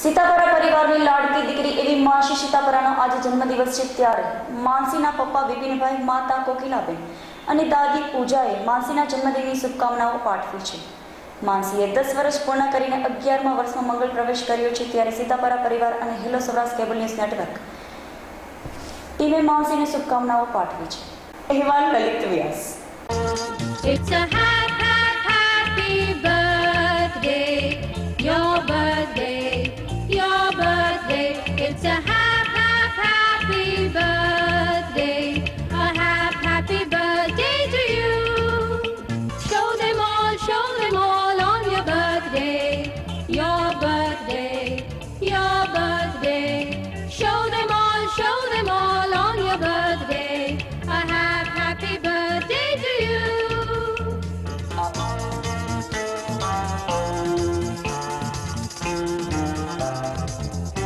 સીતાપરા પરિવારની લાડકી દીકરી એવી માસી સીતાપરાનો આજે જન્મદિવસ છે ત્યારે. માનસીના પપ્પા વિપિનભાઈ માતા કોકિલાબેન અને દાદી પૂજાએ માનસીના જન્મદિનની શુભકામનાઓ પાઠવી છે. માનસીએ દસ વર્ષ પૂર્ણ કરીને અગિયારમા વર્ષમાં મંગળ પ્રવેશ કર્યો છે ત્યારે સીતાપરા પરિવાર અને hello Saurashtra cable news network ટીમે માનસીને શુભકામનાઓ પાઠવી છે. અહેવાલ લલિત વ્યાસ. It's a